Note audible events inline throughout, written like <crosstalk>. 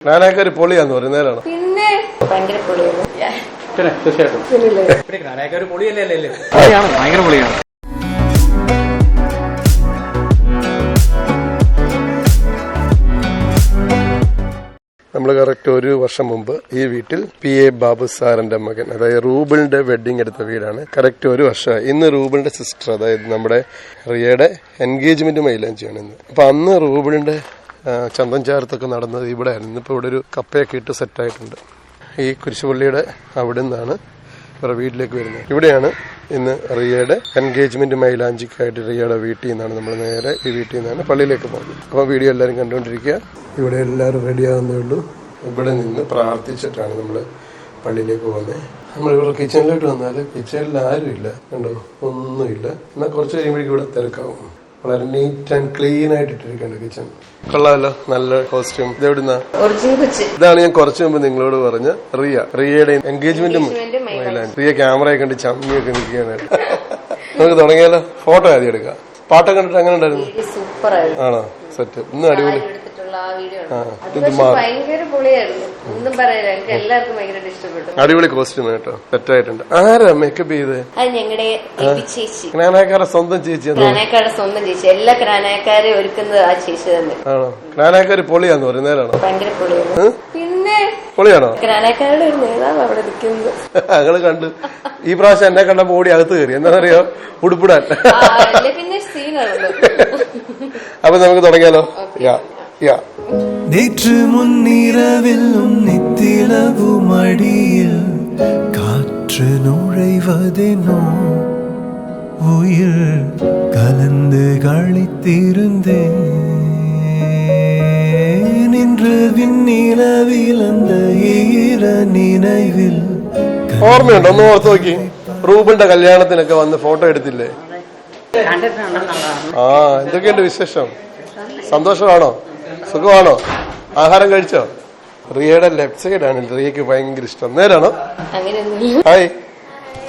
ഒരു പൊളിയാന്ന് പറയുന്നേരാണ് പിന്നെ? ഭയങ്കര പൊളിയാണ് പിന്നെ തീർച്ചയായിട്ടും. പിന്നെ ഞാനൊക്കെ ഒരു പൊളിയല്ലേ അല്ലേ പൊളിയാണ് ഭയങ്കര പൊളിയാണ്. നമ്മൾ കറക്റ്റ് ഒരു വർഷം മുമ്പ് ഈ വീട്ടിൽ പി എ ബാബു സാറിന്റെ മകൻ അതായത് റൂബിളിന്റെ വെഡിങ് എടുത്ത വീടാണ്. കറക്റ്റ് ഒരു വർഷം. ഇന്ന് റൂബിളിന്റെ സിസ്റ്റർ അതായത് നമ്മുടെ റിയയുടെ എൻഗേജ്മെന്റ് മൈലാഞ്ചിയാണ് ഇന്ന്. അപ്പൊ അന്ന് റൂബിളിന്റെ ചന്തം ചേർത്തൊക്കെ നടന്നത് ഇവിടെ ആയിരുന്നു ഇന്നിപ്പോ ഇവിടെ ഒരു കപ്പയൊക്കെ ഇട്ട് സെറ്റായിട്ടുണ്ട് ഈ കുരിശുപള്ളിയുടെ അവിടെ നിന്നാണ് ഇവരുടെ വീട്ടിലേക്ക് വരുന്നത്. ഇവിടെയാണ് ഇന്ന് റിയയുടെ എൻഗേജ്മെന്റ് മൈലാഞ്ചിക്കായിട്ട് റിയയുടെ വീട്ടിൽ നിന്നാണ് നമ്മൾ നേരെ ഈ വീട്ടിൽ നിന്നാണ് പള്ളിയിലേക്ക് പോകുന്നത്. അപ്പോൾ വീഡിയോ എല്ലാവരും കണ്ടുകൊണ്ടിരിക്കുക. ഇവിടെ എല്ലാവരും റെഡിയാകുന്നേ ഉള്ളൂ. ഇവിടെ നിന്ന് പ്രാർത്ഥിച്ചിട്ടാണ് നമ്മൾ പള്ളിയിലേക്ക് പോകുന്നത്. നമ്മൾ ഇവിടെ കിച്ചണിലോട്ട് വന്നാൽ കിച്ചണിൽ ആരുമില്ല. കണ്ടോ? ഒന്നുമില്ല. എന്നാൽ കുറച്ച് കഴിയുമ്പോഴേക്കും ഇവിടെ തിരക്കാവും. വളരെ നീറ്റ് ആൻഡ് ക്ലീൻ ആയിട്ട് ഇട്ടിരിക്കേണ്ട കിച്ചൺ കൊള്ളാമല്ലോ നല്ല കോസ്റ്റ്യൂം ഇത് എവിടുന്ന? ഒറിജിൻ കൊച്ച്. ഇതാണ് ഞാൻ കുറച്ചു മുമ്പ് നിങ്ങളോട് പറഞ്ഞ റിയ. റിയയുടെ എൻഗേജ്മെന്റ് റിയ ക്യാമറയെ കണ്ട് ചമ്മിയൊക്കെ നിൽക്കുകയാണ്. നമുക്ക് തുടങ്ങിയാലോ? ഫോട്ടോ ആദ്യം എടുക്കാം. പാട്ടൊക്കെ കണ്ടിട്ട് അങ്ങനെ ഉണ്ടായിരുന്നു? ആണോ? സെറ്റ് ഇന്ന് അടിപൊളി. എടുത്തിട്ടുള്ള ആ വീഡിയോ ആ, ഇത് ഭയങ്കര പൊളിയായിരുന്നു. ഒന്നും പറയാനില്ല. എനിക്ക് എല്ലാവർക്കും ഭയങ്കര ഇഷ്ടപ്പെട്ടു. അടിപൊളി കോസ്റ്റ്യൂം കേട്ടോ. സെറ്റായിട്ടുണ്ട് ആരാ മേക്കപ്പ് ചെയ്ത് ഞങ്ങളുടെ ചേച്ചി. സ്വന്തം ചേച്ചി ക്രാനായക്കാരുടെ സ്വന്തം ചേച്ചി. എല്ലാ ക്രാനായക്കാരെ ഒരുക്കുന്നത് ആ ചേച്ചി തന്നെ. ആണോ? ക്നാനാക്കാര് പൊളിയാന്ന് പറയുന്നേരാണോ ഭയങ്കര പൊളിയാണ് പിന്നെ? പൊളിയാണോ? ക്രാനായക്കാരുടെ ഒരു നേതാവ് അവിടെ നിൽക്കുന്നത് ഞങ്ങൾ <laughs> കണ്ട് ഈ പ്രാവശ്യം എന്നെ കണ്ടപ്പോ ഓടി അകത്ത് കയറി. എന്താണെന്നറിയോ? ഉടുപ്പിടാൻ. ആ, പിന്നെ സീനാണല്ലോ <laughs> അപ്പൊ നമുക്ക് തുടങ്ങിയാലോ? യാ യാ நேற்று முன்னிரவில் உன் நித்திலவு மடியில் காற்று நுழைவதெனோ உயிர் கலந்து கழித்திருந்தேன் இன்று விண்ணிலவில் அந்த ஈர நினைவில் ഓർമ്മയുണ്ടോ ഒന്ന് ഓർത്ത് നോക്കി റൂബിന്റെ കല്യാണത്തിനൊക്കെ വന്ന് ഫോട്ടോ എടുത്തില്ലേ ആ എന്തൊക്കെയുണ്ട് വിശേഷം സന്തോഷമാണോ സുഖമാണോ? ആഹാരം കഴിച്ചോ? റിയയുടെ ലെഫ്റ്റ് സൈഡ് ആണ് റിയക്ക് ഭയങ്കര ഇഷ്ടം. നേരാണോ? ഹായ്.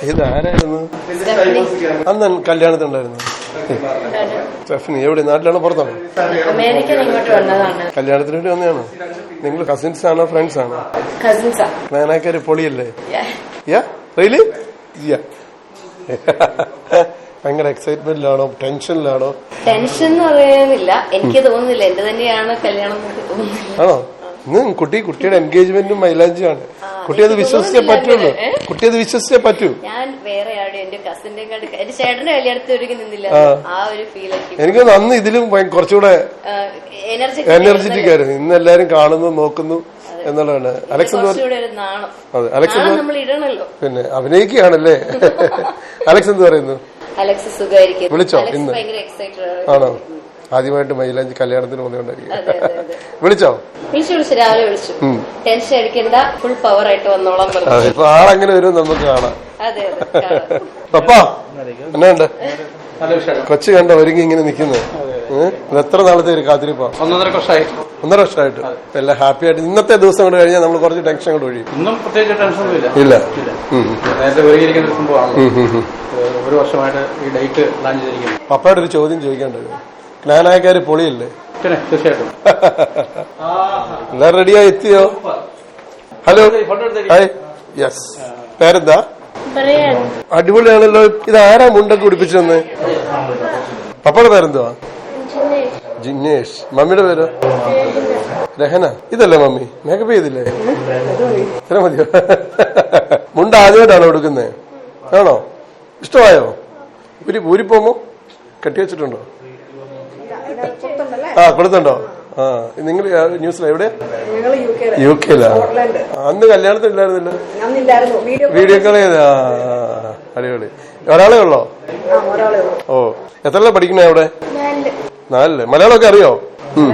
ഇത് ആരായിരുന്നു അന്ന് കല്യാണത്തിനുണ്ടായിരുന്നു സ്റ്റെഫിനി എവിടെ? നാട്ടിലാണോ പുറത്താണോ? കല്യാണത്തിന് വേണ്ടി വന്നതാണോ? നിങ്ങൾ കസിൻസ് ആണോ ഫ്രണ്ട്സ് ആണോ? നാനാക്കാര് പൊളിയല്ലേ? യാ റിയലി യാ ഭയങ്കര എക്സൈറ്റ്മെന്റിലാണോ ടെൻഷനിലാണോ ടെൻഷൻ എന്ന് പറയാനില്ല. എനിക്ക് തോന്നുന്നില്ല. എന്റെ തന്നെയാണ് കല്യാണം ആണോ? ഇന്ന് കുട്ടി കുട്ടിയുടെ എൻഗേജ്മെന്റും മൈലാഞ്ചിയാണ്. കുട്ടി അത് വിശ്വസിച്ചേ പറ്റുള്ളൂ. കുട്ടി അത് വിശ്വസിച്ചേ പറ്റൂ. ഞാൻ വേറെ ആടെ എന്റെ കസിന്റെ കണ്ട് എന്റെ ചേട്ടന്റെ കല്യാണത്തിൽ ഒരുക്കി നിന്നില്ല. ആ. ഒരു ഫീൽ എനിക്ക് അന്ന് ഇതിലും കുറച്ചുകൂടെ എനർജി എനർജറ്റിക് ആയിരുന്നു. ഇന്ന് എല്ലാരും കാണുന്നു നോക്കുന്നു എന്നുള്ളതാണ്. അലക്സ് അതെ. അലക്സ് പിന്നെ അഭിനയിക്കുകയാണല്ലേ? <laughs> അലക്സ് എന്ത് പറയുന്നു? അലക്സ് സുഖമായിരിക്കും വിളിച്ചോ? ഇന്ന്? ഭയങ്കര എക്സൈറ്റഡ് ആണോ? ആദ്യമായിട്ട് മൈലാഞ്ചി കല്യാണത്തിന് അതെ വിളിച്ചോ? വിളിച്ചു വിളിച്ചു രാവിലെ വിളിച്ചു. ടെൻഷൻ അടിക്കണ്ട ഫുൾ പവർ ആയിട്ട് വന്നോളാം ആളെങ്ങനെ വരും നമുക്ക് കാണാം. അതെ അതെ. പപ്പാ വിഷയം കൊച്ചു കണ്ട ഒരുങ്ങി ഇങ്ങനെ നിൽക്കുന്നത് ഇത് എത്ര നാളത്തെ ഒരു കാത്തിരിപ്പാ? ഒന്നര വർഷമായിട്ട്. ഒന്നര വർഷമായിട്ട്. എല്ലാം ഹാപ്പി ആയിട്ട്. ഇന്നത്തെ ദിവസം കൊണ്ട് കഴിഞ്ഞാൽ നമ്മൾ കുറച്ച് ടെൻഷൻ കൊണ്ട് ഒഴിയും. ഒന്നും പ്രത്യേകിച്ച് ടെൻഷൻ ഇല്ല. നേരത്തെ ഒരുങ്ങിയിരിക്കുന്ന ഒരു സംഭവമാണ്. ഒരു വർഷമായിട്ട് ഈ ഡേറ്റ് പ്ലാൻ ചെയ്തിരിക്കുന്നു. പപ്പയുടെ ഒരു ചോദ്യം ചോദിക്കേണ്ടത് ജ്ഞാനായക്കാര് പൊളിയല്ലേ? തീർച്ചയായിട്ടും. എല്ലാം റെഡിയായി എത്തിയോ? ഹലോ ഹായ് യെസ് പേരെന്താ? അടിപൊളിയാണല്ലോ. ഇത് ആരാ മുണ്ടൊക്കെ ഉടിപ്പിച്ചെന്ന് പപ്പയുടെ പേരെന്തുവാ? ജിന്നേഷ് മമ്മിയുടെ പേരോ? രഹന. ഇതല്ലേ മമ്മി? മേക്കപ്പ് ചെയ്തില്ലേ? ഇത്ര മതിയോ? മുണ്ട ആദ്യമായിട്ടാണോ എടുക്കുന്നത് ആണോ? ഇഷ്ടമായോ? ഊരി പോകുമ്പോ കെട്ടി വെച്ചിട്ടുണ്ടോ? ആ കൊടുത്തുണ്ടോ? ആ നിങ്ങൾ ന്യൂസിലെവിടെ യു കെയിലാ അന്ന് കല്യാണത്തിലായിരുന്നില്ല വീഡിയോ കോൾ ചെയ്താ. അടിപൊളി. ഒരാളെ ഉള്ളോ? ഓ എത്രല്ല പഠിക്കണേ അവിടെ? നാലിൽ. മലയാളമൊക്കെ അറിയോ? ഉം,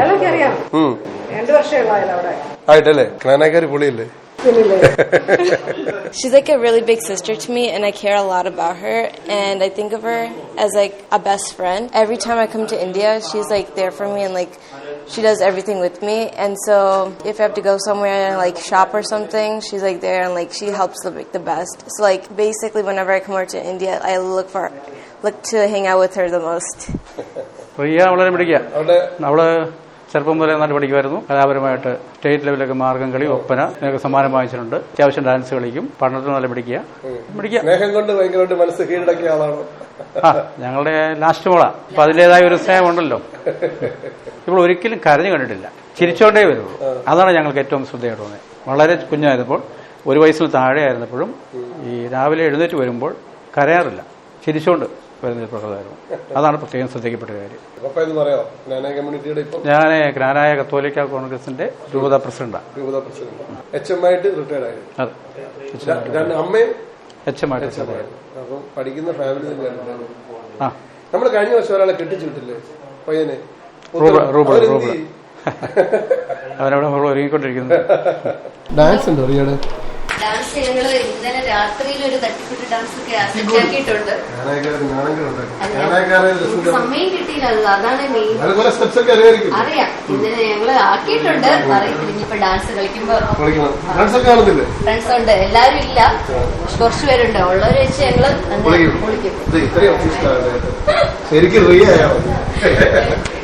ആയിട്ടല്ലേ? ക്ലാനാക്കാരി പൊളിയല്ലേ? <laughs> She's like a really big sister to me, and I care a lot about her. And I think of her as like a best friend. Every time I come to India, she's like there for me, and like she does everything with me. And so if I have to go somewhere and like shop or something, she's like there, and like she helps the like, the best. So like basically, whenever I come over to India, I look for look to hang out with her the most. Riya വളരെ പിടിക്കുക അവിടെ അവള് ചെറുപ്പം മുതലേ നന്നായിട്ട് പഠിക്കുമായിരുന്നു. കലാപരമായിട്ട് state ലെവലൊക്കെ മാർഗം കളി ഒപ്പന ഇതിനൊക്കെ സമ്മാനം വാങ്ങിച്ചിട്ടുണ്ട്. അത്യാവശ്യം ഡാൻസ് കളിക്കും. പഠനത്തിന് നല്ല പിടിക്കുക പിടിക്കുക സ്നേഹം കൊണ്ട് ഭയങ്കരമായിട്ട് മനസ്സ് കീഴടക്കിയ ആളാണ്. ആ ഞങ്ങളുടെ ലാസ്റ്റ് മോളാ. അപ്പൊ അതിന്റെതായ ഒരു സ്നേഹമുണ്ടല്ലോ ഇപ്പോൾ ഒരിക്കലും കരഞ്ഞു കണ്ടിട്ടില്ല. ചിരിച്ചോണ്ടേ വരുള്ളൂ. അതാണ് ഞങ്ങൾക്ക് ഏറ്റവും ശ്രദ്ധയായിട്ട് തോന്നിയത്. വളരെ കുഞ്ഞായിരുന്നപ്പോൾ ഒരു വയസ്സിൽ താഴെ ആയിരുന്നപ്പോഴും ഈ രാവിലെ എഴുന്നേറ്റ് വരുമ്പോൾ കരയാറില്ല. ചിരിച്ചോണ്ട്. വരുന്ന പ്രകൃതമായിരുന്നു അതാണ് പ്രത്യേകം ശ്രദ്ധിക്കപ്പെട്ട കാര്യം. ഞാൻ ഗ്രാനായ കത്തോലിക്ക കോൺഗ്രസിന്റെ രൂപത പ്രസിഡന്റാണ് രൂപതാ പ്രസിഡന്റ്. എച്ച് എം ആയിട്ട് റിട്ടയർഡ് ആയിരുന്നു. അതെ. ര- രണ്ട് അമ്മയും എച്ച് എം ആയിട്ട് അപ്പം പഠിക്കുന്ന ഫാമിലി ആ. നമ്മൾ കഴിഞ്ഞ വർഷം ഒരാളെ കെട്ടിച്ചു വിട്ടില്ലേ പയ്യനെ അവനവിടെ ഒരുങ്ങിക്കൊണ്ടിരിക്കുന്നത്. <laughs> ഡാൻസ് ഉണ്ടോ റിയയുടെ ഡാൻസ് ഞങ്ങൾ ഇന്നലെ രാത്രിയിൽ ഒരു തട്ടിപ്പിട്ട് ഡാൻസ് ഒക്കെ ആക്കിയിട്ടുണ്ട് സമയം കിട്ടിയില്ല അതാണ് മെയിൻ അറിയാം. ഇന്നലെ ഞങ്ങൾ ആക്കിയിട്ടുണ്ട്. അറിയത്തില്ല ഇനിയിപ്പോ ഡാൻസ് കളിക്കുമ്പോ ഫ്രണ്ട്സ് ഉണ്ട്. എല്ലാരും ഇല്ല. കുറച്ച് പേരുണ്ട്. ഉള്ളവര് വെച്ച് ഞങ്ങൾ ശരിക്കും <laughs>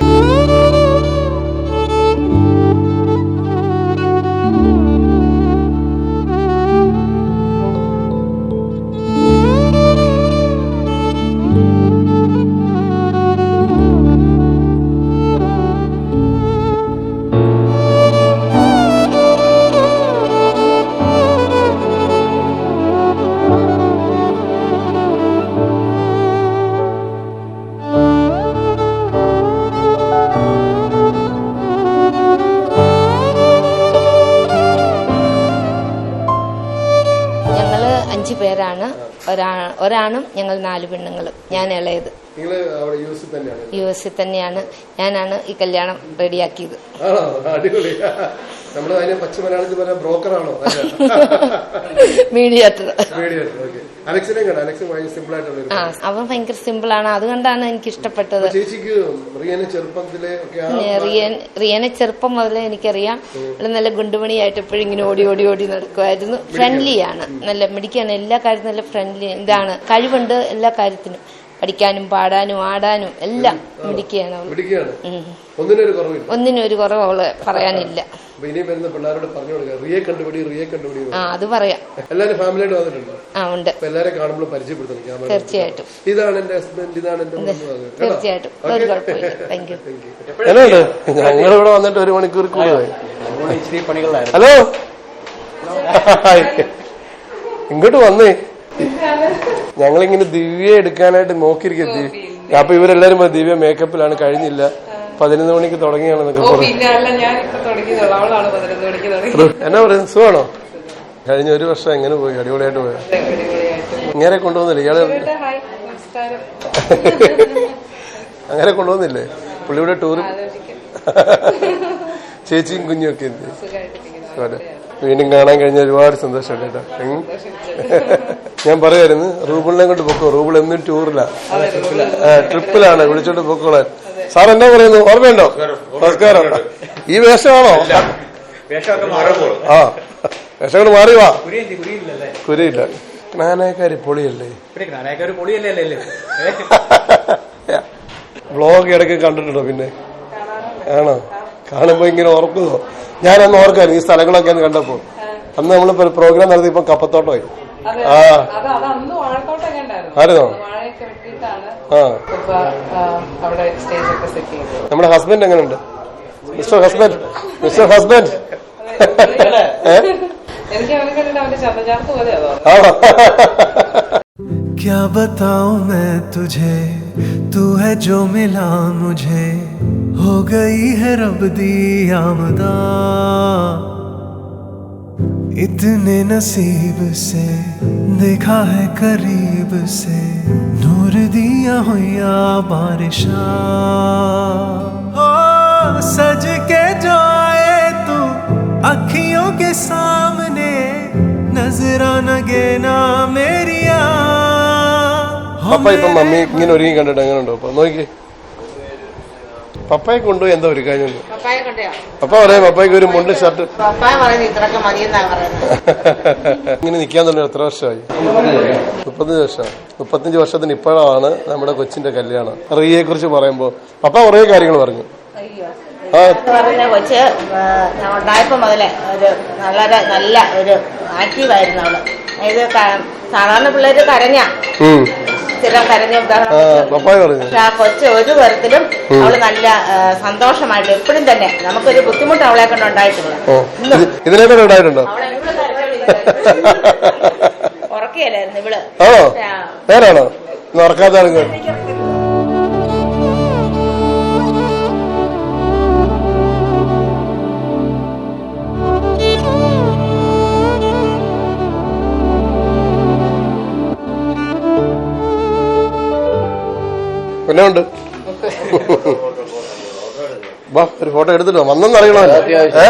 ഒരാ ഒരാണും ഞങ്ങൾ നാല് പെണ്ണുങ്ങളും. ഞാൻ ഇളയത്. യു എസിൽ തന്നെയാണ്. ഞാനാണ് ഈ കല്യാണം റെഡിയാക്കിയത്. <laughs> മീഡിയേറ്റർ. മീഡിയേറ്റർ അലക്സിനെ കണ്ട? അലക്സ് ഭയങ്കര സിമ്പിൾ ആയിട്ടുള്ള ആ അവൻ ഭയങ്കര സിമ്പിളാണ് അതുകൊണ്ടാണ് എനിക്ക് ഇഷ്ടപ്പെട്ടത്. ചേച്ചിക്ക് റിയന് ചെറുപ്പത്തിലെ റിയൻ റിയനെ ചെറുപ്പം മുതലേ എനിക്കറിയാം. നല്ല ഗുണ്ടുമണിയായിട്ട് എപ്പോഴും ഇങ്ങനെ ഓടി ഓടി ഓടി നടക്കുമായിരുന്നു. ഫ്രണ്ട്ലി ആണ്. നല്ല മിടിക്കാണ് എല്ലാ കാര്യത്തിനും നല്ല ഫ്രണ്ട്ലി ഇതാണ് കഴിവുണ്ട് എല്ലാ കാര്യത്തിനും. പഠിക്കാനും പാടാനും ആടാനും എല്ലാം മിടിക്കുകയാണ് അവൾ. പിടിക്കുകയാണ് ഒന്നിനും ഒരു കുറവില്ല. ഒന്നിനും ഒരു കുറവ് അവൾ പറയാനില്ല. അപ്പൊ ഇനി വരുന്ന പിള്ളേരോട് പറഞ്ഞു കൊടുക്കുക. റിയെ കണ്ടുപിടി റിയെ കണ്ടുപിടി ആ അത് പറയാം. എല്ലാരും ഫാമിലിയായിട്ട് വന്നിട്ടുണ്ട്. ആ ഉണ്ട്. തീർച്ചയായിട്ടും. ഇതാണ് എന്റെ ഹസ്ബൻഡ് ഇതാണ് എന്റെ മോൾ എന്ന് പറഞ്ഞു. കേട്ടോ? തീർച്ചയായിട്ടും. ഒരു കുഴപ്പമില്ല. താങ്ക് യു ഞങ്ങൾ ഇവിടെ വന്നിട്ട് ഒരു മണിക്കൂർ കൂടുതലായി ഹലോ? <laughs> ഇങ്ങോട്ട് വന്നേ. <laughs> ഞങ്ങളിങ്ങനെ ദിവ്യ എടുക്കാനായിട്ട് നോക്കിയിരിക്കും ദിവ്യ. അപ്പൊ ഇവരെല്ലാരും ദിവ്യ മേക്കപ്പിലാണ് കഴിഞ്ഞില്ല. പതിനൊന്ന് മണിക്ക് തുടങ്ങിയാണെന്നൊക്കെ <laughs> എന്നാ പറയുന്നത് സുഖമാണോ? കഴിഞ്ഞ ഒരു വർഷം എങ്ങനെ പോയി? അടിപൊളിയായിട്ട് പോയ? ഇങ്ങനെ കൊണ്ടുവന്നില്ലേ? ഇയാൾ <laughs> അങ്ങനെ കൊണ്ടുവന്നില്ലേ? പുള്ളിയുടെ ടൂർ ചേച്ചിയും കുഞ്ഞും ഒക്കെ എന്ത്. വീണ്ടും കാണാൻ കഴിഞ്ഞ ഒരുപാട് സന്തോഷമുണ്ട് കേട്ടോ. ഞാൻ പറയായിരുന്നു റൂബിളിനെ കൊണ്ട് പൊക്കോ. റൂബിൾ എന്നും ടൂറില്ല ട്രിപ്പിലാണ് വിളിച്ചോണ്ട് പൊക്കോളാൻ സാർ എന്നാ പറയുന്നു ഓർമ്മയുണ്ടോ? നമസ്കാരം. ഈ വേഷമാണോ? ആ വേഷങ്ങൾ മാറി വാ. കുരിയില്ല ജ്ഞാനക്കാരി പൊളിയല്ലേ? <laughs> വ്ളോഗ് ഇടയ്ക്ക് കണ്ടിട്ടുണ്ടോ പിന്നെ? ആണോ? കാണുമ്പോ ഇങ്ങനെ ഓർക്കുന്നോ ഞാനന്ന് ഓർക്കായിരുന്നു ഈ സ്ഥലങ്ങളൊക്കെ ഒന്ന് കണ്ടപ്പോ അന്ന് നമ്മൾ പ്രോഗ്രാം നടത്തിയപ്പോ കപ്പത്തോട്ടമായി ആ അത് അത് അന്ന് വാഴത്തോട്ടൊക്കെ ഉണ്ടായിരുന്നു ആയിരുന്നോ വാഴയൊക്കെ വെട്ടിയിട്ടാണ് ആ ഇപ്പൊ ആ, അവിടെ സ്റ്റേജ് ഒക്കെ സെറ്റ് ചെയ്തത് നമ്മുടെ ഹസ്ബൻഡ് എങ്ങനെയുണ്ട് മിസ്റ്റർ ഹസ്ബൻഡ് മിസ്റ്റർ ഹസ്ബൻഡ് ഏ എനിക്ക് അവനെ കണ്ടിട്ട് അവന്റെ ചതചാർത്ത് പോലെ അതോ ആണോ क्या बताऊं मैं तुझे तू है जो मिला मुझे हो गई है रब दी आमदा इतने नसीब से देखा है करीब से नूर दिया हुआ बारिशा ओ सज के जो आए तू अखियों के सामने नजराना गे ना मेरिया പപ്പ ഇപ്പം മമ്മി ഇങ്ങനെ ഒരുങ്ങി കണ്ടിട്ട് എങ്ങനെയുണ്ടോ അപ്പൊ നോക്കി പപ്പയെ കൊണ്ടുപോയി എന്താ ഒരു കാര്യം പപ്പ പറയാം പപ്പായ്ക്ക് ഒരു മുണ്ട് ഷർട്ട്. ഇങ്ങനെ നിൽക്കാൻ തന്നെ എത്ര വർഷമായി? മുപ്പത്തഞ്ച് വർഷം. മുപ്പത്തഞ്ച് വർഷത്തിന് ഇപ്പോഴാണ് നമ്മുടെ കൊച്ചിന്റെ കല്യാണം. റിയയെ കുറിച്ച് പറയുമ്പോ പപ്പ കുറേ കാര്യങ്ങൾ പറഞ്ഞു. പറയുന്ന കൊച്ച് ഉണ്ടായപ്പോ മുതലേ ഒരു വളരെ നല്ല ഒരു ആക്റ്റീവായിരുന്നു അവൾ. അതായത് സാധാരണ പിള്ളേര് കരഞ്ഞ. സ്ഥിരം കരഞ്ഞ ആ കൊച്ച് ഒരു തരത്തിലും അവൾ നല്ല സന്തോഷമായിട്ട് എപ്പോഴും തന്നെ നമുക്കൊരു ബുദ്ധിമുട്ട് അവളെ കൊണ്ട് ഉണ്ടായിട്ടില്ല. ഓ ഇത് ഇതിനേക്കാൾ ഉണ്ടായിട്ടുണ്ടോ? അവളെ എപ്പോഴും കരഞ്ഞോണ്ടിരിക്കുവായിരുന്നു. ഉറക്കുകയല്ലായിരുന്നു ഇവൾ. ആണോ? നേരാണോ? ഇന്ന് പിന്നെ ഉണ്ട്. വാ ഒരു ഫോട്ടോ എടുത്തിട്ടോ വന്നെന്ന് അറിയണമല്ലോ. ഏ?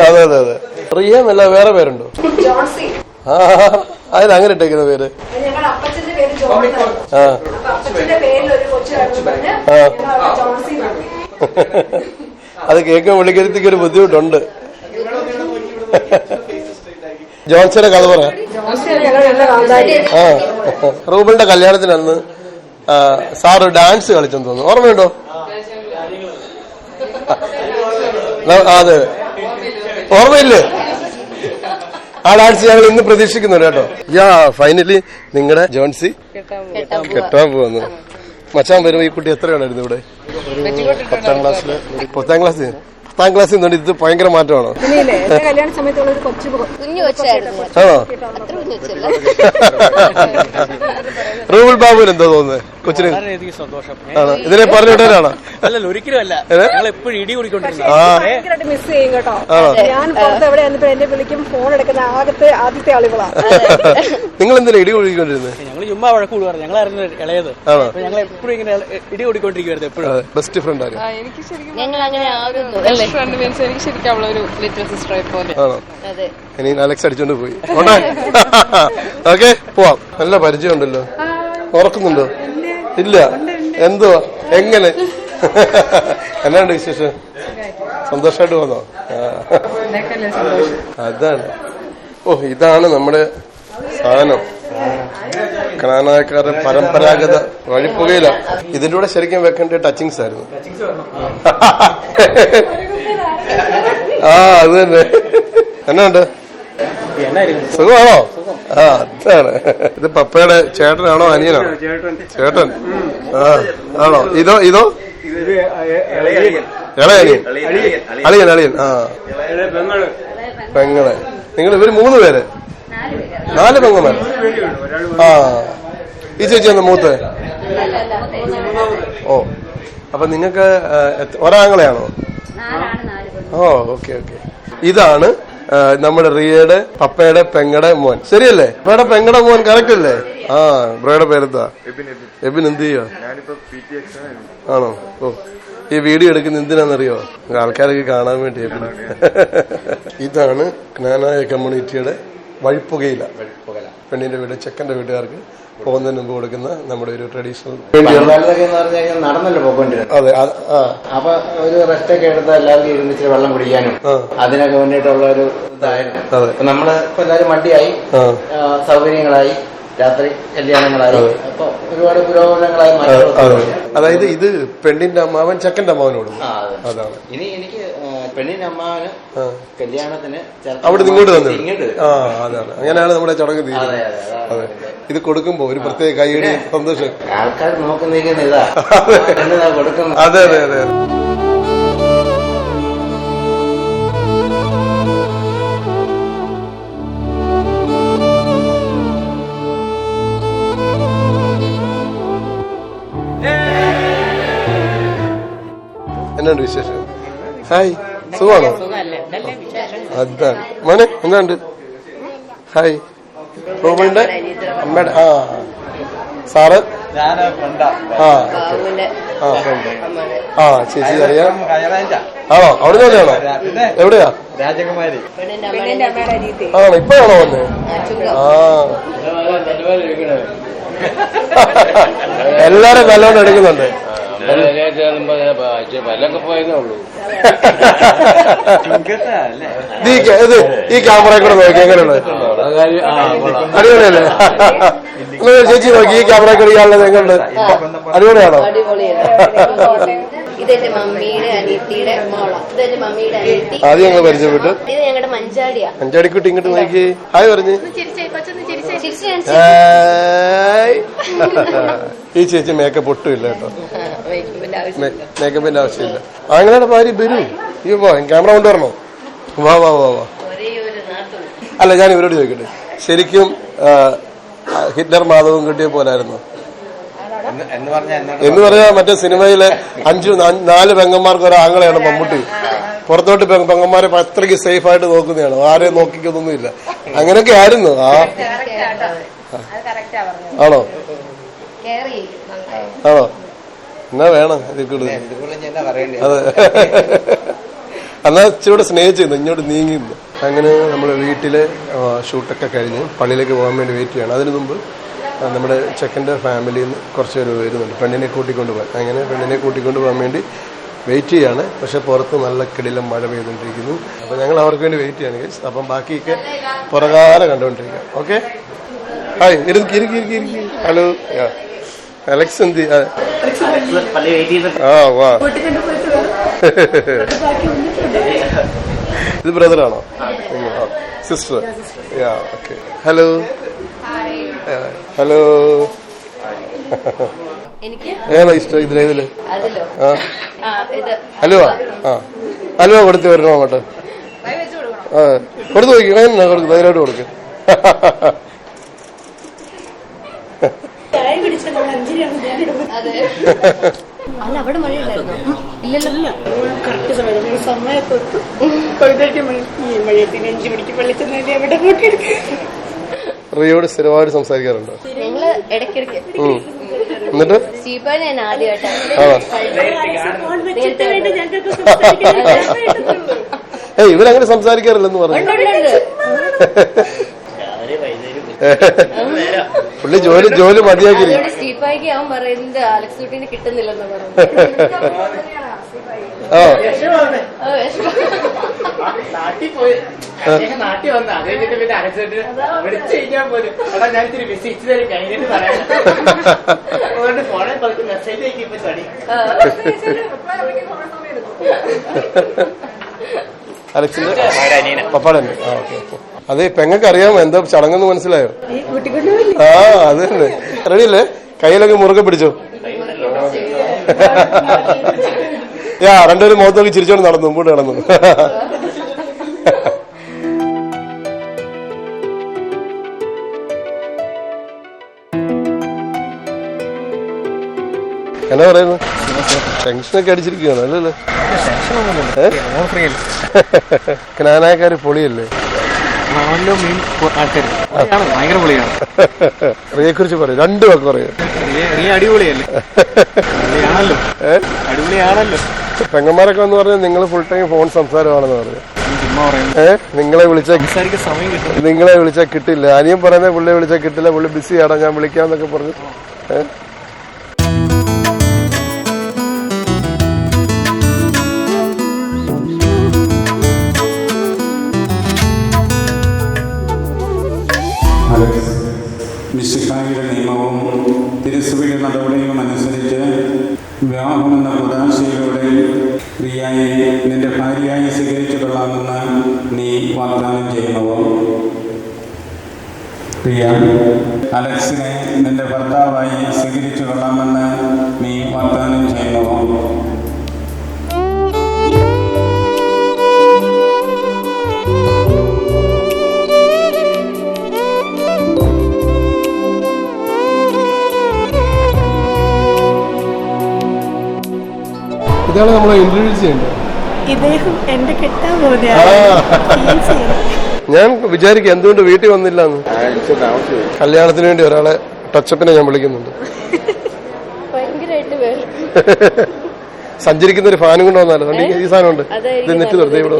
അതെ അതെ അതെ. റിയ അല്ല വേറെ പേരുണ്ടോ. ജോൺസി. ആ അതിന് അങ്ങനെ ഇട്ടേക്കുന്ന പേര്. ആ. അത് കേൾക്കാൻ വിളിക്കരുത്തേക്ക് ഒരു ബുദ്ധിമുട്ടുണ്ട്. ജോൺസിയുടെ കഥ പറയാം റൂബിന്റെ കല്യാണത്തിനന്ന് നല്ല കാന്താരി ആ റൂബിളിന്റെ കല്യാണത്തിന് അന്ന് ആ, സാറ് ഡാൻസ് കളിച്ചെന്ന് തോന്നുന്നു. ഓർമ്മയുണ്ടോ? അതെ. ഓർമ്മയില്ലേ? ആ ഡാൻസ് ഞങ്ങൾ ഇന്ന് പ്രതീക്ഷിക്കുന്നുണ്ട് കേട്ടോ. യാ ഫൈനലി നിങ്ങളുടെ ജോൺസി കെട്ടാൻ പോകുന്നു മച്ചാൻ വരുമ്പോ ഈ കുട്ടി എത്രയാണായിരുന്നു ഇവിടെ? പത്താം ക്ലാസ്സിൽ? പത്താം ക്ലാസ് പത്താം ക്ലാസ്സിൽ നിന്നുകൊണ്ട് ഇത് ഭയങ്കര മാറ്റമാണ്? ആണോ? <laughs> റൂബിൾ ബാബുവിന് എന്താ തോന്നുന്നത് കൊച്ചിന് വളരെയധികം സന്തോഷം? ഇതിനെ പറഞ്ഞു വിട്ടാനാണോ അല്ലല്ല ഒരിക്കലും അല്ല. ഏ? ഞങ്ങൾ എപ്പോഴും ഇടി ഭയങ്കരമായിട്ട് മിസ് ചെയ്യും കേട്ടോ. ഞാൻ പുറത്ത് എവിടെ എന്നിട്ട് വിളിക്കും ഫോൺ എടുക്കുന്ന ആദ്യത്തെ ആദ്യത്തെ ആളുകളാ. <laughs> നിങ്ങൾ എന്തിനാ ഇടി കുഴിക്കൊണ്ടിരുന്നത് ഞങ്ങൾ ചുമ്മാ വഴക്ക് കൂടുവാറ് ഞങ്ങളായിരുന്നു ഇളയത്. ആണോ? ഞങ്ങൾ എപ്പോഴും ഇങ്ങനെ ഇടി കൂടിക്കൊണ്ടിരിക്കുവായിരുന്നു എപ്പോഴും. ബെസ്റ്റ് ഫ്രണ്ട് ആരും? എനിക്ക് ശരിക്കും ഞങ്ങൾ അങ്ങനെ ആകുന്നു. അല്ലേ? ഫ്രണ്ട് മീൻസ് എനിക്ക് ശരിക്കും അവളൊരു ലിറ്റിൽ സിസ്റ്റർ പോലെ. ആണോ? അതെ. ഇനി അലക്സ് അടിച്ചോണ്ട് പോയി. <laughs> ഓക്കെ പോവാം. നല്ല പരിചയം ഉണ്ടല്ലോ ഓർക്കുന്നുണ്ടോ ഇല്ല. എന്തുവാ? എങ്ങനെ? <laughs> എന്നാണ്ട് വിശേഷം? സന്തോഷമായിട്ട് പോന്നോ. അതാണ്. ഓ ഇതാണ് നമ്മുടെ സാധനം. കനാനായക്കാരുടെ പരമ്പരാഗത വഴിപ്പുകയില. ഇതിന്റെ കൂടെ ശരിക്കും വെക്കേണ്ട ടച്ചിങ്സ് ആയിരുന്നു. ആ അത് തന്നെ. എന്നുണ്ട്? സുഖമാണോ? ആ അതാണ്. ഇത് പപ്പയുടെ ചേട്ടനാണോ അനിയനാണോ ചേട്ടൻ. ആ ആണോ? ഇതോ ഇതോ? ഇളയനിയൻ അളിയൻ അളിയൻ. ആ. പെങ്ങൾ. നിങ്ങൾ ഇവർ മൂന്ന് പേര്. നാല് പെങ്ങന്മാർ. ആ. ഈ ചേച്ചി എന്താ മൂത്ത്. ഓ. അപ്പൊ നിങ്ങൾക്ക് ഒരാങ്ങളെയാണോ? ഓ ഓക്കെ ഓക്കെ. ഇതാണ് നമ്മുടെ റിയയുടെ പപ്പയുടെ പെങ്ങടെ മോൻ. ശരിയല്ലേ? പപ്പയുടെ പെങ്ങടെ മോൻ കറക്റ്റ് അല്ലേ? ആ ബ്രോയുടെ പേരെന്താ? എബിൻ എന്ത് ചെയ്യോ ആണോ? ഓ. ഈ വീഡിയോ എടുക്കുന്ന എന്തിനാണെന്നറിയോ? ആൾക്കാരൊക്കെ കാണാൻ വേണ്ടി. ഇതാണ് ജ്ഞാനായ കമ്മ്യൂണിറ്റിയുടെ വഴിപ്പുകയില. പെണ്ണിന്റെ വീട് ചെക്കന്റെ വീട്ടുകാർക്ക് പോകുന്നതിന് മുമ്പ് കൊടുക്കുന്ന നമ്മുടെ ഒരു ട്രഡീഷണൽ നടന്നല്ലോ അതെ അപ്പൊ ഒരു റെസ്റ്റ് ഒക്കെ എടുത്ത് എല്ലാവർക്കും വെള്ളം കുടിക്കാനും. അതിനൊക്കെ വേണ്ടിയിട്ടുള്ള ഒരു ഇതായിരുന്നു. നമ്മൾ ഇപ്പൊ എല്ലാവരും വണ്ടിയായി സൗകര്യങ്ങളായി. രാത്രി കല്യാണങ്ങളായി. അപ്പൊ ഒരുപാട് പുരോഗമനങ്ങളായി അതായത് ഇത് പെണ്ണിന്റെ അമ്മാവൻ ചെക്കന്റെ അമ്മാവനോട് അതെ. അതാണ്. ഇനി എനിക്ക് ആ. കല്യാണത്തിന് അവിടെ ഇങ്ങോട്ട് വരും. ആ അതാണ്. അങ്ങനെയാണ് നമ്മുടെ ചടങ്ങ് തീരുന്നത്. അതെ ഇത് കൊടുക്കുമ്പോ ഒരു പ്രത്യേക കൈയടി സന്തോഷം. ആൾക്കാർ നോക്കുന്ന ഇതാ. <laughs> പെണ്ണിതാ കൊടുക്കുന്നത്. അതെ അതെ അതെ എന്നാണ് വിശേഷം? ഹായ്. സുഖമാണോ? അതാണ് മോനെ എന്താണ്ട് ഹായ്. റൂമിന്റെ? അമ്മയുടെ ആ. സാറ്? ആ ആ ഫ്രണ്ട്. ആ ചേച്ചി അറിയാം. ആണോ? അവിടെ തന്നെയാണോ എവിടെയാ? രാജകുമാരി. ആണോ? ഇപ്പഴാണോ വന്നെ? ആ <laughs> എല്ലാരും നല്ലോണം എടുക്കുന്നുണ്ട്. ഈ ഉള്ളൂ. ഇത് ഈ ക്യാമറ കൂടെ നോക്കി എങ്ങനെയുണ്ട്? അടിപൊളിയല്ലേ? ചേച്ചി നോക്കി ഈ ക്യാമറ കൂടെ ഇയാളുള്ളത് എങ്ങനെയുണ്ട് അടിപൊളിയാണ്? ഇതെന്റെ മമ്മിയുടെ അനിയത്തിയുടെ മോളാണ് ഇതെന്റെ മമ്മിയുടെ അനിയത്തി. ആദ്യം ഞങ്ങൾ പരിചയപ്പെട്ടു. ഇത് ഞങ്ങളുടെ മഞ്ചാടിയാ. അഞ്ചാടിക്കുട്ടി ഇങ്ങോട്ട് നോക്കി ഹായ് പറഞ്ഞു. ചിരിച്ചേ കൊച്ചൊന്ന് ചിരിച്ചേ. ചിരിച്ചു ഹായ്. ഈ ചേച്ചി മേക്കപ്പ് ഒട്ടും ഇല്ല കേട്ടോ മേക്കപ്പിന്റെ ആവശ്യമില്ല. ആങ്ങളുടെ ഭാര്യ വരൂ ഈ വാ ക്യാമറ കൊണ്ടുവരണോ? വാ വാ വാ വാ. അല്ല ഞാൻ ഇവരോട് ചോദിക്കട്ടെ. ശരിക്കും ഹിറ്റ്ലർ മാധവും കിട്ടിയ പോലായിരുന്നു? എന്ന് പറഞ്ഞാൽ മറ്റേ സിനിമയിലെ അഞ്ചു നാല് പെങ്ങന്മാർക്ക് ഒരു ആങ്ങളെയാണ് മമ്മൂട്ടി. പുറത്തോട്ട് പെങ്ങന്മാരെ അത്രയ്ക്ക് സേഫ് ആയിട്ട് നോക്കുന്നതാണ്. ആരെയും നോക്കിക്കൊന്നുമില്ല. അങ്ങനെയൊക്കെ ആയിരുന്നു. ആ. ആണോ? ആണോ? എന്നാ വേണം പറയണ്ടേ അതെ എന്നാ ഇച്ചിരൂടെ സ്നേഹിച്ചിരുന്നു ഇങ്ങോട്ട് നീങ്ങിയിരുന്നു. അങ്ങനെ നമ്മൾ വീട്ടിലെ ഷൂട്ടൊക്കെ കഴിഞ്ഞ് പള്ളിയിലേക്ക് പോകാൻ വേണ്ടി വെയിറ്റ് ചെയ്യണം. അതിനു മുമ്പ് നമ്മുടെ ചെക്കന്റെ ഫാമിലിയിൽ നിന്ന് കുറച്ച് പേര് വരുന്നുണ്ട്. പെണ്ണിനെ കൂട്ടിക്കൊണ്ട് പോകാൻ. അങ്ങനെ പെണ്ണിനെ കൂട്ടിക്കൊണ്ട് പോകാൻ വേണ്ടി വെയിറ്റ് ചെയ്യാണ്. പക്ഷെ പുറത്ത് നല്ല കിടിലം മഴ പെയ്തുകൊണ്ടിരിക്കുന്നു. അപ്പോൾ ഞങ്ങൾ അവർക്ക് വേണ്ടി വെയിറ്റ് ചെയ്യാണ് guys. അപ്പം ബാക്കിയൊക്കെ പുറകാല കണ്ടുകൊണ്ടിരിക്കുക ഓക്കെ ഹായ് ഇരുക്കി ഇരുക്കി ഇരുക്കി ഇരിക്കി. ഹലോ അലക്സ് എന്ത്. ആ. വാ. ഇത് ബ്രദറാണോ sister yeah okay hello hello. എനിക്ക്? ഏതാ ഇഷ്ടം ഇതിലേതിൽ അതിലോ? ആ. ഹലുവ? കൊടുത്ത് വരണോ അങ്ങോട്ട്? ആ. കൊടുത്തു നോക്കി എന്നാ കൊടുക്കും. ധൈര്യമായിട്ട് കൊടുക്കും. അതെ. അല്ല അവിടെ മഴയുണ്ടായിരുന്നു? ഇല്ലല്ലോ. കറക്റ്റ് സമയത്ത് സമയത്ത് ഈ മഴയത്തിന് അഞ്ചു മണിക്ക് പള്ളിച്ചെന്നല്ലേ അവിടെ കൂട്ടിയെടുക്കുക റിയോട് സ്ഥിരമായിട്ട് സംസാരിക്കാറുണ്ടോ? ഞങ്ങൾ ഇടയ്ക്കിടയ്ക്ക്. ഉം. എന്നിട്ട്? ഏയ് ഇവരങ്ങനെ സംസാരിക്കാറില്ലെന്ന് പറഞ്ഞു. പുള്ളി ജോലി ജോലി മതിയാക്കി സ്റ്റീഫായിക്ക് അവൻ പറയുന്നത് അലക്സ് കുട്ടീനെ കിട്ടുന്നില്ലെന്ന് പറഞ്ഞു <laughs> ആ. ആ, വിഷമം. നാട്ടിൽ പോയി നാട്ടിൽ വന്ന് അത് കഴിഞ്ഞിട്ട് പിന്നെ അലക്സേട്ടന് വിളിച്ചു കഴിഞ്ഞാൽ പോലും. എടാ ഞാൻ ഇത്തിരി ബിസി ഇച്ചിരി കഴിഞ്ഞിട്ട് പറയാം. അതുകൊണ്ട് ഫോണിൽ പതുക്കെ മെസ്സേജ് അയക്കുമ്പോ ചടി. ആ. അലക്സിന്റെ പപ്പാടെ തന്നെ ആ ഓക്കെ അതെ പെങ്ങൾക്ക് അറിയാമോ എന്താ ചടങ്ങെന്ന് മനസ്സിലായോ? ആ അത് തന്നെ. റെഡിയല്ലേ കയ്യിലൊക്കെ മുറുകെ പിടിച്ചോ? യാ രണ്ടുപേരും മുഖത്ത് നോക്കി ചിരിച്ചോണ്ട് നടന്നു മുമ്പോട്ട് നടന്നു. എന്നാ പറയുന്നു? ടെൻഷൻ ടെൻഷനൊക്കെ അടിച്ചിരിക്കുകയാണ് അല്ലല്ലേ ജ്ഞാനായക്കാര് പൊളിയല്ലേ? മെയിൻ ആൾക്കാർ ഭയങ്കര പൊളിയാണ്. റിയെ കുറിച്ച് പറയും രണ്ടു വാക്ക് പറയും. നീ അടിപൊളിയല്ലേ? അടിപൊളിയാണല്ലോ. അടിപൊളിയാണല്ലോ. പെങ്ങന്മാരൊക്കെ എന്ന് പറഞ്ഞാൽ നിങ്ങൾ ഫുൾ ടൈം ഫോൺ സംസാരമാണെന്ന് പറഞ്ഞു. ഏഹ് നിങ്ങളെ വിളിച്ചാൽ നിങ്ങളെ വിളിച്ചാൽ കിട്ടില്ല. അനിയും പറയുന്നത് പുള്ളിയെ വിളിച്ചാൽ കിട്ടില്ല. പുള്ളി ബിസി ആടാ ഞാൻ വിളിക്കാന്നൊക്കെ പറഞ്ഞു. ഏഹ് പ്രിയ അലക്സിനെ നിന്റെ ഭർത്താവായി സ്വീകരിച്ചു കൊള്ളാമെന്ന് നീ വാഗ്ദാനം ചെയ്യുന്നുവോ ഇതാണ് നമ്മളെ ഇന്റർവ്യൂ ചെയ്യേണ്ടത്. ഇദ്ദേഹം എന്റെ കെട്ടാൻ ആ. ഞാൻ വിചാരിക്കും എന്തുകൊണ്ട് വീട്ടിൽ വന്നില്ല എന്ന് കല്യാണത്തിന് വേണ്ടി ഒരാളെ ടച്ചപ്പിനെ ഞാൻ വിളിക്കുന്നുണ്ട്. സഞ്ചരിക്കുന്ന ഒരു ഫാനും കൊണ്ട് വന്നാലോ? ഈ സാധനം ഉണ്ട്. ഇത് നെറ്റ് വെറുതെ ഇവിടെ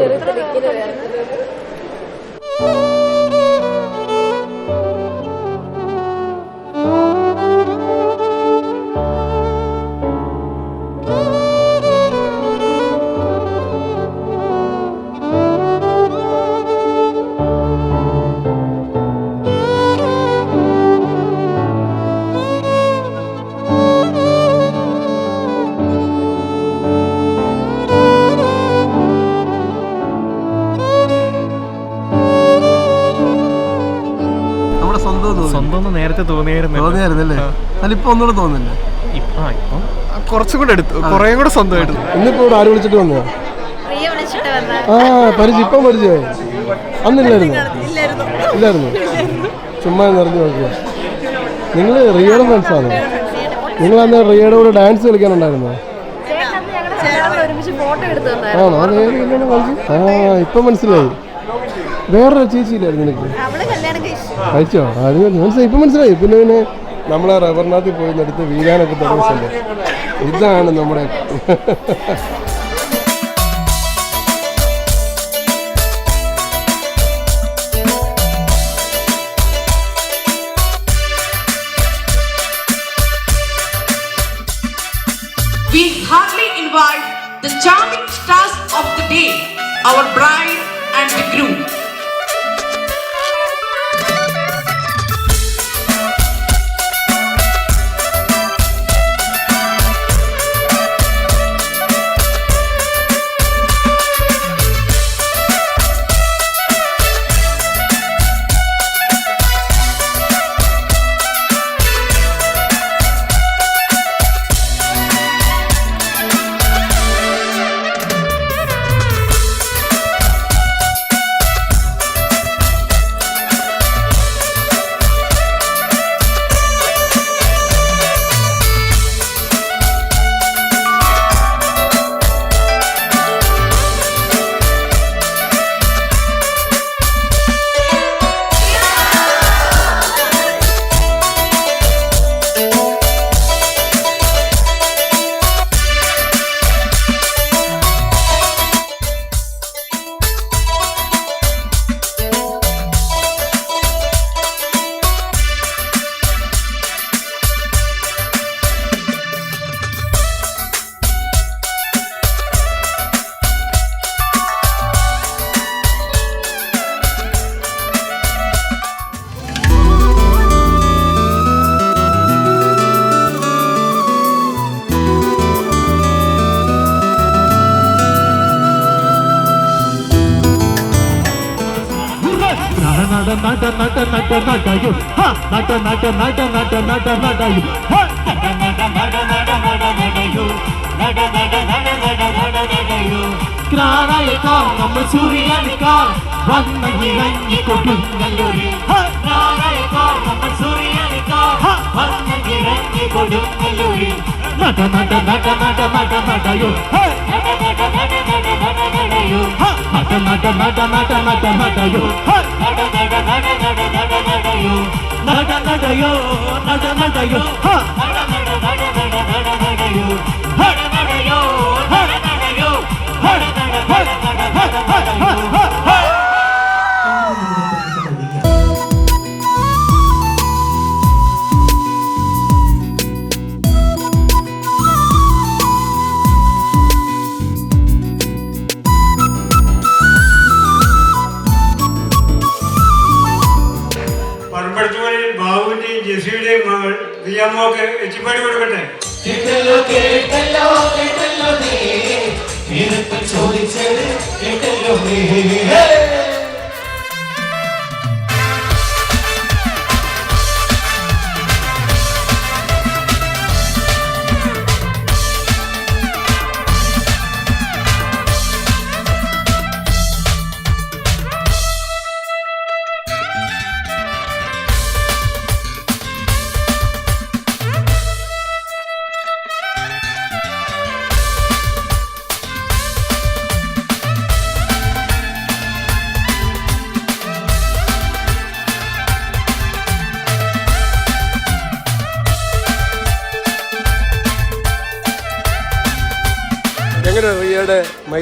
നേരത്തെ തോന്നിയായിരുന്നു തോന്നിയായിരുന്നല്ലേ? അതിലിപ്പോ ഒന്നുകൂടെ തോന്നില്ല ഇപ്പം ഇപ്പം കുറച്ചും കൂടെ എടുത്തു. കുറേ കൂടെ സ്വന്തമായിട്ട് ഇന്നിപ്പോ ഇവിടെ ആര് വിളിച്ചിട്ട് വന്നോ പ്രിയ വിളിച്ചിട്ട് വന്ന ആ പരിചയം ഇപ്പം പരിചയമായി. അന്നില്ലായിരുന്നു? ഇല്ലായിരുന്നു. ചുമ്മാ നിറഞ്ഞു നോക്കുക. നിങ്ങൾ റിയയുടെ ഫ്രണ്ട്സ് ആണോ? നിങ്ങൾ അന്ന് റിയയുടെ കൂടെ ഡാൻസ് കളിക്കാനുണ്ടായിരുന്നോ? ചേട്ടൻ ഒരുമിച്ച് ഫോട്ടോ എടുത്തു തന്നായിരുന്നു. ആണോ? അത് ഏത് കല്യാണം കഴിച്ചു ആ ഇപ്പം മനസ്സിലായി. വേറൊരു ചേച്ചിയില്ലായിരുന്നു ഇല്ലായിരുന്നു കല്യാണം കഴിച്ചോ? അത് മനസ്സിലായി. ഇപ്പം മനസ്സിലായി. പിന്നെ പിന്നെ നമ്മളെ റബ്ബറിനകത്ത് പോയി എടുത്ത് വീഴാനൊക്കെ തുടങ്ങിയ ഇതാണ് നമ്മുടെ our bride and the groom. நட நட நட நடையும் நட நட நட நட நட நடையும் நட நட நட நட நட நடையும் நட நட நட நட நட நடையும் கிராராயக்காம் நம்ம சூரியனுக்காம் வந்த இறங்கி கொடுங்கல்லூரி கிராராயக்காம் நம்ம சூரியனுக்காம் வந்த మట మట మట మట మట మటయో నట నట నట నట నటయో. నట నటయో నట నటయో.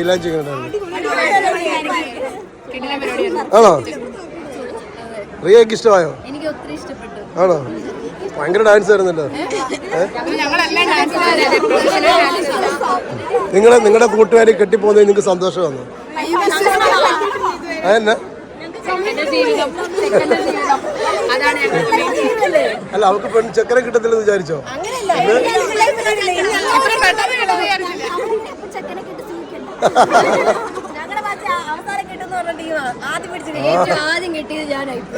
മൈലാഞ്ചി ആണോ? റിയക്ക് ഇഷ്ടമായോ? എനിക്ക് ഒത്തിരി ഇഷ്ടപ്പെട്ടു. ആണോ? ഭയങ്കര ഡാൻസ് ആയിരുന്നല്ലോ നിങ്ങളെ നിങ്ങളുടെ കൂട്ടുകാരി കെട്ടിപ്പോകുന്നതിന് നിങ്ങൾക്ക് സന്തോഷം വന്നു അതെന്നാ? അല്ല അവൾക്ക് പെൺ ചെക്കനെ കിട്ടത്തില്ലെന്ന് വിചാരിച്ചോ?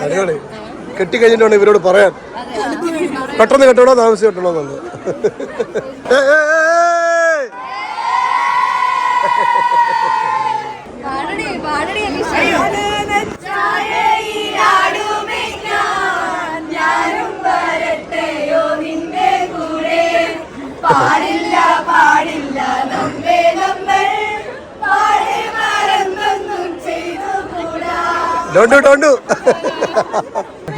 അടിപൊളി. കെട്ടിക്കഴിഞ്ഞിട്ടാണ് ഇവരോട് പറയാൻ. പെട്ടെന്ന് കെട്ടണോ? താമസിച്ച് കെട്ടണോ എന്നുള്ളത് പാടില്ല പാടില്ല നമ്മേ നമ്മൾ ഡോണ്ടു ഡോണ്ടു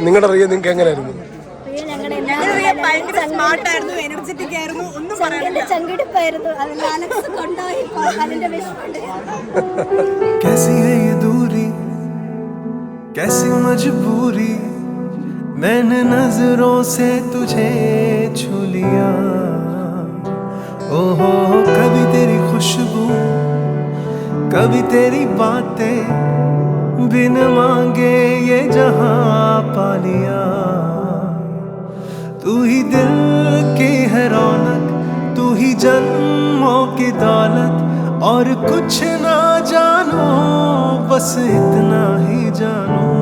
നിങ്ങളുടെ റിയ നിങ്ങൾക്ക് എങ്ങനെയായിരുന്നു ഭയങ്കര സ്മാർട്ടായിരുന്നു എനർജറ്റിക് ആയിരുന്നു ഒന്നും പറയാനില്ല ചങ്കിടിപ്പായിരുന്നു അതിൽ അലക്സ് കൊണ്ടുപോയി അതിന്റെ വിഷമുണ്ട് कैसी है ये दूरी कैसी मजबूरी मैंने नजरों से तुझे छू लिया ओहो कभी तेरी खुशबू कभी तेरी बातें बिन मांगे, ये जहाँ पा लिया। तू ही दिल की है रौनक, तू ही जन्मों की दौलत, और कुछ ना जानो, बस इतना ही जानो।